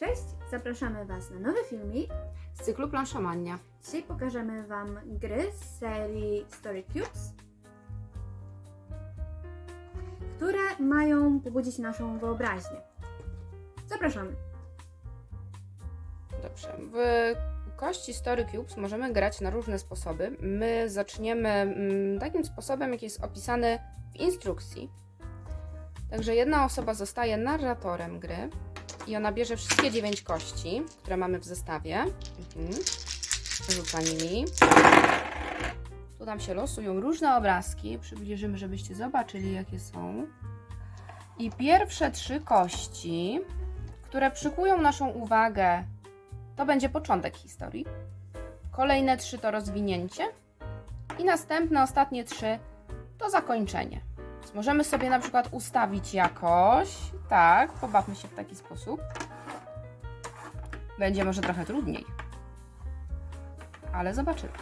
Cześć, zapraszamy Was na nowy filmik. z cyklu Planszomania. Dzisiaj pokażemy Wam gry z serii Story Cubes, które mają pobudzić naszą wyobraźnię. Zapraszamy. Dobrze. W kości Story Cubes możemy grać na różne sposoby. My zaczniemy mm, takim sposobem, jaki jest opisany w instrukcji. Także jedna osoba zostaje narratorem gry i ona bierze wszystkie dziewięć kości, które mamy w zestawie. Mhm. Rzuca nimi. Tu nam się losują różne obrazki. Przybliżymy, żebyście zobaczyli, jakie są. I pierwsze trzy kości, które przykują naszą uwagę to będzie początek historii. Kolejne trzy to rozwinięcie. I następne, ostatnie trzy to zakończenie. Możemy sobie na przykład ustawić jakoś. Tak, pobawmy się w taki sposób. Będzie może trochę trudniej. Ale zobaczymy.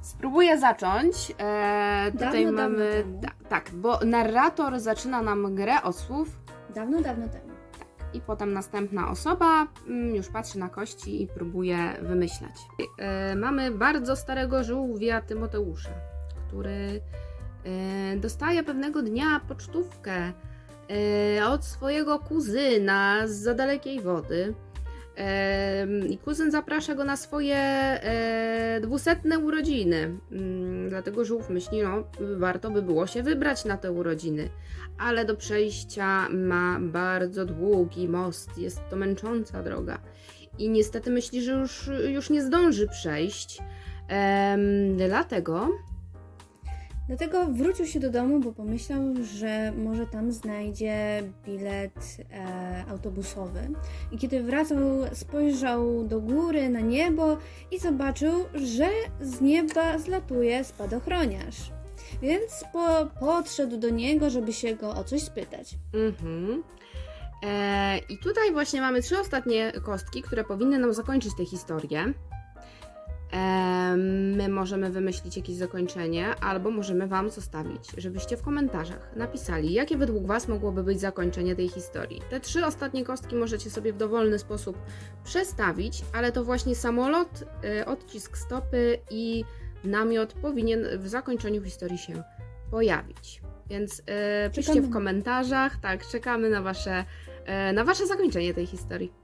Spróbuję zacząć. E, tutaj Dawno, dawno mamy. ta- tak, bo narrator zaczyna nam grę od słów Dawno, dawno temu. i potem następna osoba mm, już patrzy na kości i próbuje wymyślać. E, mamy bardzo starego żółwia Tymoteusza, który e, dostaje pewnego dnia pocztówkę e, od swojego kuzyna z za dalekiej wody. I kuzyn zaprasza go na swoje e, dwusetne urodziny. Mm, dlatego żółw myśli, no warto by było się wybrać na te urodziny ale do przejścia ma bardzo długi most. Jest to męcząca droga. I niestety myśli, że już, już nie zdąży przejść. Dlatego Dlatego wrócił się do domu, bo pomyślał, że może tam znajdzie bilet e, autobusowy. I kiedy wracał, spojrzał do góry na niebo i zobaczył, że z nieba zlatuje spadochroniarz. Więc po, podszedł do niego, żeby się go o coś spytać. Mhm. E, I tutaj właśnie mamy trzy ostatnie kostki, które powinny nam zakończyć tę historię. My możemy wymyślić jakieś zakończenie, albo możemy Wam zostawić, żebyście w komentarzach napisali, jakie według Was mogłoby być zakończenie tej historii. Te trzy ostatnie kostki możecie sobie w dowolny sposób przestawić, ale to właśnie samolot, e, odcisk stopy i namiot powinien w zakończeniu historii się pojawić. Więc e, piszcie w komentarzach, tak, czekamy na wasze, e, na wasze zakończenie tej historii.